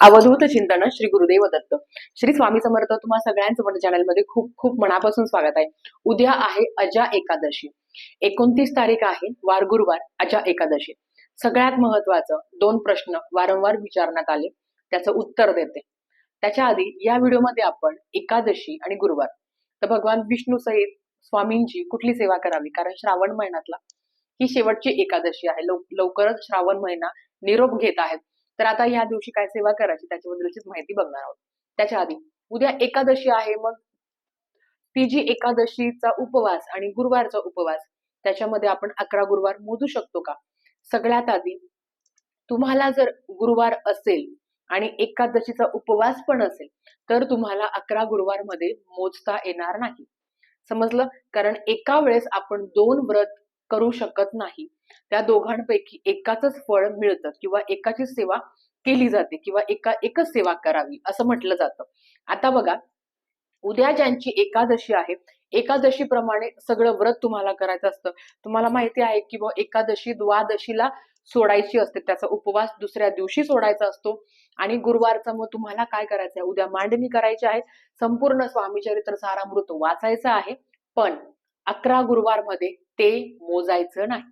अवधूत चिंतन श्री गुरुदेव दत्त. श्री स्वामी समर्थ तुम्हा सगळ्यांचं माझ्या चॅनलमध्ये खूप खूप मनापासून स्वागत आहे. उद्या आहे अजा एकादशी. एकोणतीस तारीख आहे वार गुरुवार अजा एकादशी. सगळ्यात महत्वाचं दोन प्रश्न वारंवार विचारण्यात आले त्याचं उत्तर देते. त्याच्या आधी या व्हिडिओमध्ये आपण एकादशी आणि गुरुवार. तर भगवान विष्णू सहित स्वामींची कुठली सेवा करावी? कारण श्रावण महिन्यातला ही शेवटची एकादशी आहे. लव लवकरच श्रावण महिना निरोप घेत आहेत. तर आता या दिवशी काय सेवा करायची त्याच्याबद्दलचीच माहिती बघणार आहोत. त्याच्या आधी उद्या एकादशी आहे मग ती जी एकादशीचा उपवास आणि गुरुवारचा उपवास त्याच्यामध्ये आपण अकरा गुरुवार मोजू शकतो का? सगळ्यात आधी तुम्हाला जर गुरुवार असेल आणि एकादशीचा उपवास पण असेल तर तुम्हाला अकरा गुरुवारमध्ये मोजता येणार नाही. समजलं? कारण एका वेळेस आपण दोन व्रत करू शकत नाही. त्या दोघांपैकी एकाच फळ मिळतं किंवा एकाची सेवा केली जाते किंवा एका एकच सेवा करावी असं म्हटलं जातं. आता बघा उद्या ज्यांची एकादशी आहे एकादशीप्रमाणे सगळं व्रत तुम्हाला करायचं असतं. तुम्हाला माहिती आहे की एकादशी द्वादशीला सोडायची असते. त्याचा उपवास दुसऱ्या दिवशी सोडायचा असतो. आणि गुरुवारचा मग तुम्हाला काय करायचं आहे? उद्या मांडणी करायची आहे. संपूर्ण स्वामीचरित्र सारामृत वाचायचं आहे. पण अकरा गुरुवारमध्ये ते मोजायचं नाही.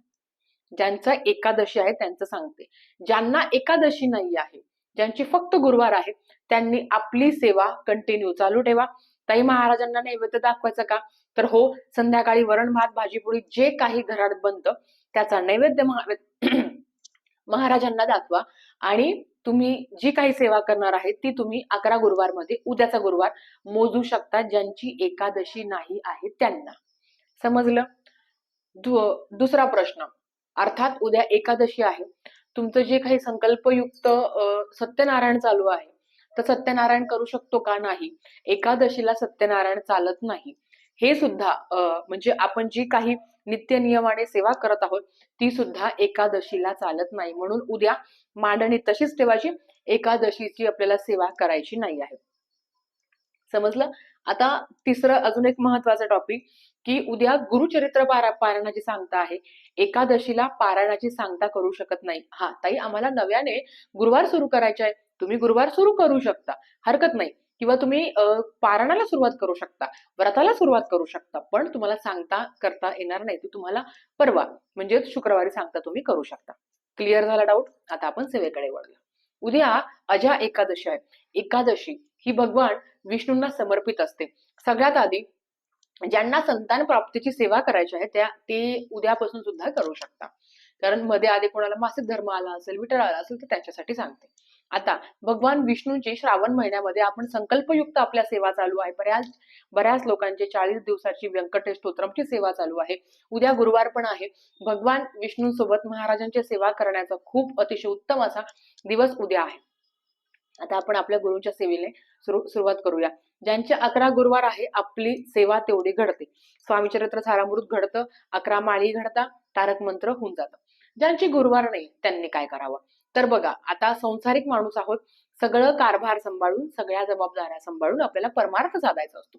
ज्यांचं एकादशी आहे त्यांचं सांगते. ज्यांना एकादशी नाही आहे ज्यांची फक्त गुरुवार आहे त्यांनी आपली सेवा कंटिन्यू चालू ठेवा. ताई महाराजांना नैवेद्य दाखवायचं का? तर हो संध्याकाळी वरण भात भाजीपोळी जे काही घरात बनतं त्याचा नैवेद्य महाराजांना दाखवा. आणि तुम्ही जी काही सेवा करणार आहे ती तुम्ही अकरा गुरुवारमध्ये उद्याचा गुरुवार मोजू शकता ज्यांची एकादशी नाही आहे त्यांना. समजलं? दु- दुसरा प्रश्न. अर्थात उद्या एकादशी आहे. तुमचं जे काही संकल्पयुक्त सत्यनारायण चालू आहे तर सत्यनारायण करू शकतो का नाही? एकादशीला सत्यनारायण चालत नाही. हे सुद्धा म्हणजे आपण जी काही नित्य नियमाने सेवा करत आहोत ती सुद्धा एकादशीला चालत नाही. म्हणून उद्या मांडणी तशीच ठेवायची एकादशीची आपल्याला सेवा करायची नाही आहे. समजलं? आता तिसरं अजून एक महत्त्वाचा टॉपिक की उद्या गुरुचरित्र पारायणाची सांगता आहे. एकादशीला पारायणाची सांगता करू शकत नाही. हा ताई आम्हाला नव्याने गुरुवार सुरू करायचे आहे. तुम्ही गुरुवार सुरू करू शकता. हरकत नाही. किंवा तुम्ही पारायणाला सुरुवात करू शकता. व्रताला सुरुवात करू शकता. पण तुम्हाला सांगता करता येणार नाही. ती तुम्हाला परवा म्हणजे शुक्रवारी सांगता तुम्ही करू शकता. क्लिअर झाला डाऊट आता आपण सेवेकडे वळूया. उद्या अजा एकादशी आहे. एकादशी ही भगवान विष्णूंना समर्पित असते. सगळ्यात आधी ज्यांना संतान प्राप्तीची सेवा करायची आहे त्या ते उद्यापासून सुद्धा करू शकता कारण मध्ये आधी कोणाला मासिक धर्म आला असेल विठळ आला असेल तर त्याच्यासाठी सांगते. आता भगवान विष्णूंची श्रावण महिन्यामध्ये आपण संकल्पयुक्त आपल्या सेवा चालू आहे. बऱ्याच बऱ्याच लोकांची चाळीस दिवसाची व्यंकटेश स्तोत्रमची सेवा चालू आहे. उद्या गुरुवार पण आहे. भगवान विष्णूंसोबत महाराजांची सेवा करण्याचा खूप अतिशय उत्तम असा दिवस उद्या आहे. आता आपण आपल्या गुरुंच्या सेवेने सुरू सुरुवात करूया. ज्यांचे अकरा गुरुवार आहे आपली सेवा तेवढी घडते. स्वामीचरित्र सारामृत घडतं अकरा माळी घडता तारक मंत्र होऊन जातं. ज्यांची गुरुवार नाही त्यांनी काय करावं? तर बघा आता संसारिक माणूस आहोत सगळं कारभार सांभाळून सगळ्या जबाबदाऱ्या सांभाळून आपल्याला परमार्थ साधायचा असतो.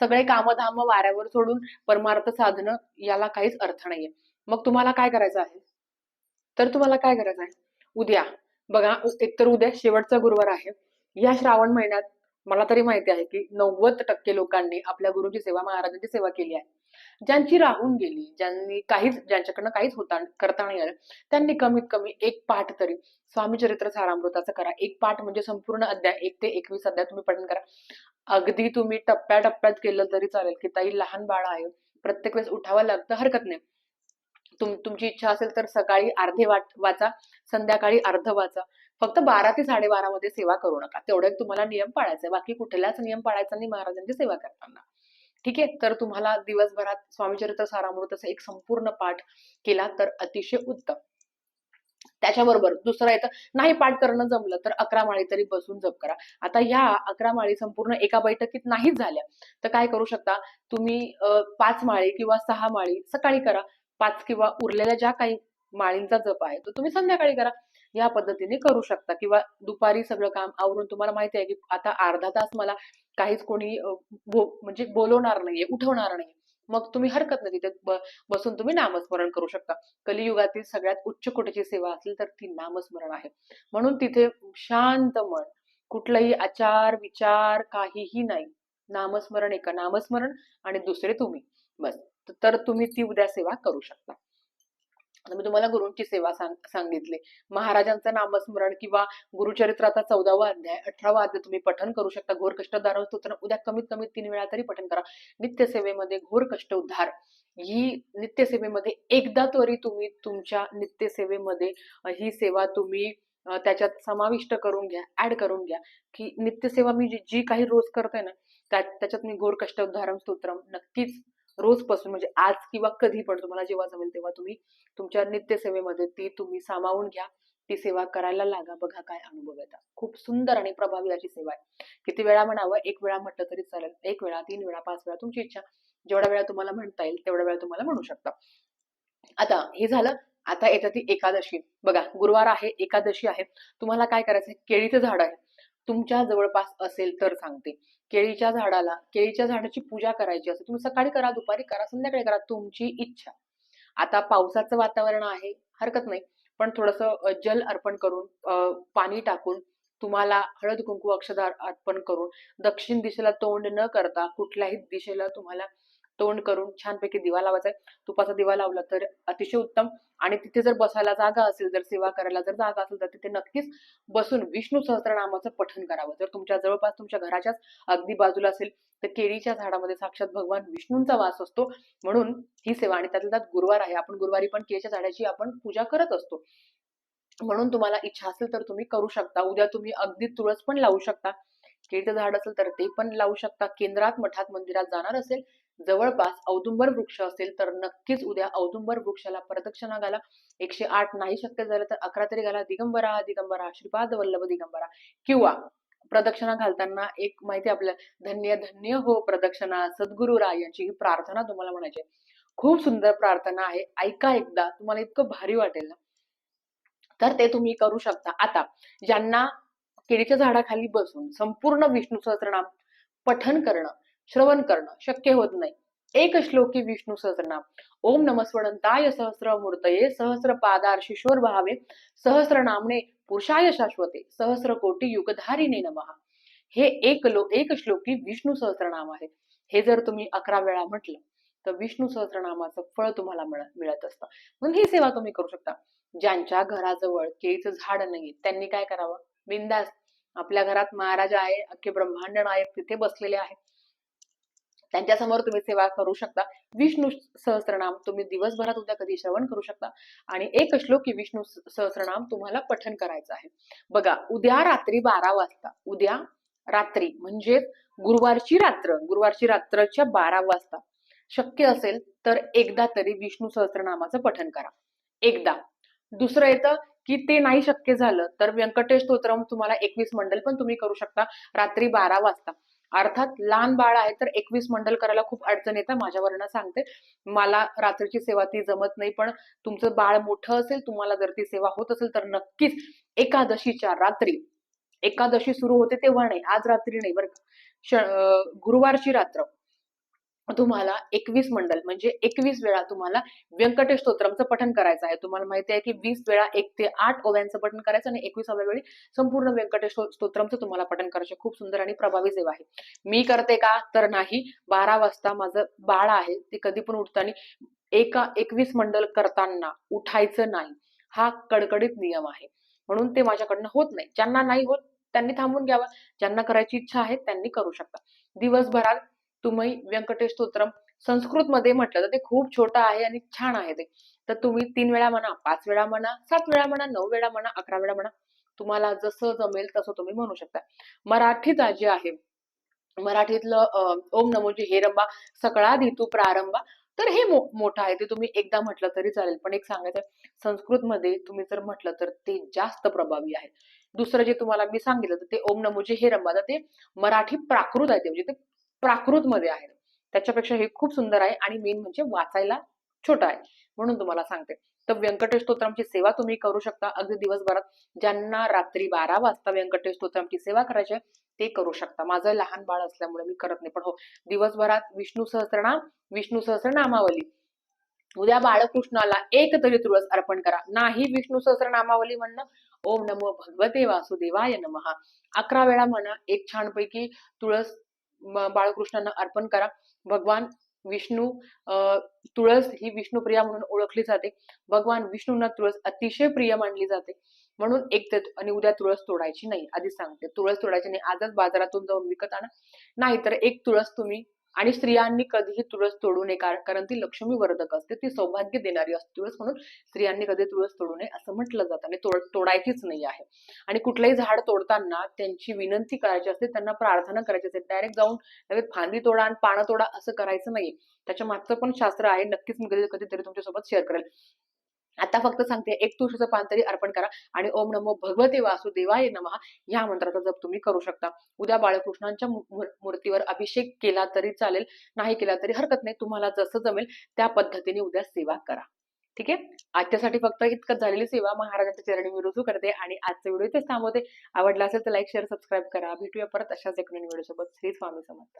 सगळे कामधाम वाऱ्यावर सोडून परमार्थ साधणं याला काहीच अर्थ नाहीये. मग तुम्हाला काय करायचं आहे? तर तुम्हाला काय करायचं आहे? उद्या बघा एकतर उद्या शेवटचा गुरुवार आहे. या श्रावण महिन्यात मला तरी माहिती आहे की नव्वद टक्के लोकांनी आपल्या गुरुची सेवा महाराजांची सेवा केली आहे. ज्यांची राहून गेली ज्यांनी काहीच ज्यांच्याकडनं काहीच होता करता नाही आलं त्यांनी कमीत कमी एक पाठ तरी स्वामी चरित्र सारामृताचं करा. एक पाठ म्हणजे संपूर्ण अध्याय एक ते एकवीस अध्याय तुम्ही पठण करा. अगदी तुम्ही टप्प्या टप्प्यात केलं तरी चालेल की ताई लहान बाळ आहे. प्रत्येक वेळेस उठावं लागतं हरकत नाही. तुम तुमची इच्छा असेल तर सकाळी अर्धे वाट वाचा संध्याकाळी अर्ध वाचा. फक्त बारा ते साडेबारा मध्ये सेवा करू नका. तेवढं तुम्हाला नियम पाळायचा आहे. बाकी कुठलाच नियम पाळायचा नाही महाराजांची सेवा करताना. ठीक आहे? तर तुम्हाला दिवसभरात स्वामीचरित्र सारामृताचा एक संपूर्ण पाठ केला तर अतिशय उत्तम. त्याच्याबरोबर दुसरं येतं नाही पाठ करणं जमलं तर अकरा माळी तरी बसून जप करा. आता ह्या अकरा माळी संपूर्ण एका बैठकीत नाहीच झाल्या. तर काय करू शकता? तुम्ही पाच माळी किंवा सहा माळी सकाळी करा. पाच किंवा उरलेल्या ज्या काही माळींचा जप आहे तो तुम्ही संध्याकाळी करा. या पद्धतीने करू शकता. किंवा दुपारी सगळं काम आवरून तुम्हाला माहिती आहे की आता अर्धा तास मला काहीच कोणी बो- म्हणजे बोलवणार नाहीये उठवणार नाही मग तुम्ही हरकत नाही तिथे ब- बसून तुम्ही नामस्मरण करू शकता. कलियुगातील सगळ्यात उच्च कोटीची सेवा असेल तर ती नामस्मरण आहे. म्हणून तिथे शांत मन कुठलाही आचार विचार काहीही नाही. नामस्मरण एका नामस्मरण आणि दुसरे तुम्ही. बस. तर तुम्ही ती उद्या सेवा करू शकता. मी तुम्हाला गुरूंची सेवा सांग सांगितली. महाराजांचं नामस्मरण किंवा गुरुचरित्राचा चौदावा अध्याय अठरावा अध्याय तुम्ही पठन करू शकता. घोर कष्ट उद्धार स्तोत्र उद्या कमीत कमी तीन वेळा तरी पठन करा. नित्यसेवेमध्ये घोर कष्ट उद्धार. ही नित्यसेवेमध्ये एकदा तरी तुम्ही तुमच्या नित्यसेवेमध्ये ही सेवा तुम्ही त्याच्यात समाविष्ट करून घ्या ऍड करून घ्या. की नित्यसेवा मी जी जी काही रोज करते ना त्या त्याच्यात मी घोर कष्ट उद्धारम स्तोत्रम नक्कीच रोजपासून म्हणजे आज किंवा कधी पण तुम्हाला जेव्हा जमेल तेव्हा तुम्ही तुमच्या नित्यसेवेमध्ये ती तुम्ही सामावून घ्या. ती सेवा करायला लागा. बघा काय अनुभव येतात. खूप सुंदर आणि प्रभावी अशी सेवा आहे. किती वेळा म्हणावं एक वेळा म्हटलं तरी चालेल. एक वेळा तीन वेळा पाच वेळा तुमची इच्छा. जेवढ्या वेळा तुम्हाला म्हणता येईल तेवढ्या वेळा तुम्हाला म्हणू शकता. आता हे झालं. आता येतं ती एकादशी. बघा गुरुवार आहे एकादशी आहे. तुम्हाला काय करायचं केळीचं झाड आहे. तुमच्या जवळपास असेल तर सांगते. केळीच्या झाडाला केळीच्या झाडाची पूजा करायची असेल तुम्ही सकाळी करा दुपारी करा संध्याकाळी करा तुमची इच्छा. आता पावसाचं वातावरण आहे हरकत नाही. पण थोडस जल अर्पण करून पाणी टाकून तुम्हाला हळद कुंकू अक्षदार अर्पण करून दक्षिण दिशेला तोंड न करता कुठल्याही दिशेला तुम्हाला तोंड करून छानपैकी दिवा लावायचा आहे. तुपाचा दिवा लावला तर अतिशय उत्तम. आणि तिथे जर बसायला जागा असेल जर सेवा करायला जर जागा असेल तर तिथे नक्कीच बसून विष्णू सहस्त्रनामाचं पठण करावं. जर तुमच्या जवळपास तुमच्या घराच्याच अगदी बाजूला असेल तर केळीच्या झाडामध्ये साक्षात भगवान विष्णूंचा वास असतो. म्हणून ही सेवा आणि त्यातल्या त्यात गुरुवार आहे. आपण गुरुवारी पण केळीच्या झाडाची आपण पूजा करत असतो. म्हणून तुम्हाला इच्छा असेल तर तुम्ही करू शकता. उद्या तुम्ही अगदी तुळस पण लावू शकता. केळीचं झाड असेल तर ते पण लावू शकता. केंद्रात मठात मंदिरात जाणार असेल जवळपास औदुंबर वृक्ष असेल तर नक्कीच उद्या औदुंबर वृक्षाला प्रदक्षिणा घाला. एकशे आठ नाही शक्य झालं तर अकरा तरी घाला. दिगंबरा दिगंबरा श्रीपाद वल्लभ दिगंबरा. किंवा प्रदक्षिणा घालताना एक माहिती आपल्याला आपल्या धन्य धन्य हो प्रदक्षिणा सद्गुरु राय यांची ही प्रार्थना तुम्हाला म्हणायची खूप सुंदर प्रार्थना आहे. ऐका एकदा तुम्हाला इतकं भारी वाटेल ना. तर ते तुम्ही करू शकता. आता ज्यांना केळीच्या झाडाखाली बसून संपूर्ण विष्णू सहस्रनाम पठन करणं श्रवण करणं शक्य होत नाही. एक श्लोकी विष्णू सहस्रनाम. ओम नमस्वणंताय सहस्र मूर्तये सहस्र पादार शिशोर भावे सहस्र नामने पुरुषाय शाश्वते सहस्र कोटी युगधारीने नमः. हे एक लो एक श्लोकी विष्णू सहस्रनाम आहे. हे जर तुम्ही अकरा वेळा म्हटलं तर विष्णू सहस्रनामाचं फळ तुम्हाला मिळत असतं. म्हणून ही सेवा तुम्ही करू शकता. ज्यांच्या घराजवळ केळीचं झाड नाही त्यांनी काय करावं? बिंदास. आपल्या घरात महाराजा आहे अख्खे ब्रह्मांड नायक तिथे बसलेले आहे त्यांच्यासमोर तुम्ही सेवा करू शकता. विष्णू सहस्रनाम तुम्ही दिवसभरात उद्या कधी श्रवण करू शकता. आणि एक श्लोकी विष्णू सहस्रनाम तुम्हाला पठन करायचं आहे. बघा उद्या रात्री बारा वाजता उद्या रात्री म्हणजे गुरुवारची रात्र गुरुवारची रात्रच्या बारा वाजता शक्य असेल तर एकदा तरी विष्णू सहस्रनामाचं पठन करा. एकदा. दुसरं येतं की ते नाही शक्य झालं तर व्यंकटेश स्तोत्रम तुम्हाला एकवीस मंडल पण तुम्ही करू शकता. रात्री बारा वाजता. अर्थात लहान बाळ आहे तर एकवीस मंडल करायला खूप अडचण येतं माझ्यावरनं सांगते. मला रात्रीची सेवा ती जमत नाही पण तुमचं बाळ मोठं असेल तुम्हाला जर ती सेवा होत असेल तर नक्कीच एकादशीच्या रात्री एकादशी सुरू होते तेव्हा नाही आज रात्री नाही बरं गुरुवारची रात्र. तुम्हाला एकवीस मंडल म्हणजे एकवीस वेळा तुम्हाला व्यंकटेश स्तोत्रमचं पठन करायचं आहे. तुम्हाला माहिती आहे की वीस वेळा एक ते आठ ओव्यांचं पठन करायचं आणि एकविसाव्या वेळी संपूर्ण व्यंकटेश स्तोत्रमचं तुम्हाला पठन करायचं. खूप सुंदर आणि प्रभावी सेवा आहे. मी करते का? तर नाही. बारा वाजता माझं बाळ आहे ते कधी पण उठताना एका एकवीस मंडल करताना उठायचं नाही. हा कडकडीत नियम आहे. म्हणून ते माझ्याकडनं होत नाही. ज्यांना नाही होत त्यांनी थांबून घ्यावा. ज्यांना करायची इच्छा आहे त्यांनी करू शकता. दिवसभरात तुम्ही व्यंकटेश स्तोत्रम संस्कृत मध्ये म्हटलं तर ते खूप छोटं आहे आणि छान आहे ते. तर तुम्ही तीन वेळा म्हणा पाच वेळा म्हणा सात वेळा म्हणा नऊ वेळा म्हणा अकरा वेळा म्हणा तुम्हाला जसं जमेल तसं तुम्ही म्हणू शकता. मराठीत जे आहे. मराठीतलं ओम नमोजी हे रंबा सकळा धितू प्रारंभा. तर हे मो- मोठं आहे ते तुम्ही एकदा म्हटलं तरी चालेल. पण एक सांगायचं संस्कृत मध्ये तुम्ही जर म्हटलं तर ते जास्त प्रभावी आहे. दुसरं जे तुम्हाला मी सांगितलं तर ते ओम नमोजी हे रंबा तर ते मराठी प्राकृत आहे ते. म्हणजे ते प्राकृतमध्ये आहेत आहे. त्याच्यापेक्षा हे खूप सुंदर आहे आणि मेन म्हणजे वाचायला छोटा आहे. म्हणून तुम्हाला सांगते. तर व्यंकटेश स्तोत्रमची सेवा तुम्ही करू शकता. अगदी दिवसभरात ज्यांना रात्री बारा वाजता व्यंकटेश स्तोत्रमची सेवा करायची ते करू शकता. माझं लहान बाळ असल्यामुळे मी करत नाही. पण हो दिवसभरात विष्णू सहस्रनाम विष्णू सहस्रनामावली. उद्या बाळकृष्णाला एक तरी तुळस अर्पण करा. नाही विष्णू सहस्रनामावली म्हणणं ओम नमो भगवते वासुदेवाय नमः. अकरा वेळा म्हणा एक छानपैकी तुळस बाळकृष्णांना अर्पण करा. भगवान विष्णू अं, तुळस ही विष्णुप्रिया म्हणून ओळखली जाते. भगवान विष्णूंना तुळस अतिशय प्रिय मानली जाते. म्हणून एक ते आणि उद्या तुळस तोडायची नाही आधीच सांगते. तुळस तोडायची नाही आजच बाजारातून जाऊन विकत आणा. नाहीतर एक तुळस तुम्ही आणि स्त्रियांनी कधीही तुळस तोडू नये कारण ती लक्ष्मी वर्धक असते ती सौभाग्य देणारी असते. तुळस म्हणून स्त्रियांनी कधी तुळस तोडू नये असं म्हटलं जातं आणि तोड तोडायचीच नाही आहे. आणि कुठलंही झाड तोडताना त्यांची विनंती करायची असते त्यांना प्रार्थना करायची असते डायरेक्ट जाऊन लगेच फांदी तोडा आणि पानं तोडा असं करायचं नाही. त्याच्या मागचं पण शास्त्र आहे नक्कीच मी कधी कधीतरी तुमच्यासोबत शेअर करेल. आता फक्त सांगते एक तुळशीचं पान तरी अर्पण करा आणि ओम नमो भगवते वासुदेवाय नमः या मंत्राचा जप तुम्ही करू शकता. उद्या बाळकृष्णांच्या मूर्तीवर अभिषेक केला तरी चालेल नाही केला तरी हरकत नाही तुम्हाला जसं जमेल त्या पद्धतीने उद्या सेवा करा. ठीक आहे? आजच्यासाठी फक्त इतकंच झालेली सेवा महाराजांच्या चरणी मी रुजू करते आणि आजचा व्हिडिओ इथेच थांबवते. आवडला असेल तर लाईक शेअर सबस्क्राईब करा. भेटूया परत अशाच एक नवीन व्हिडिओ सोबत श्री स्वामी समर्थ.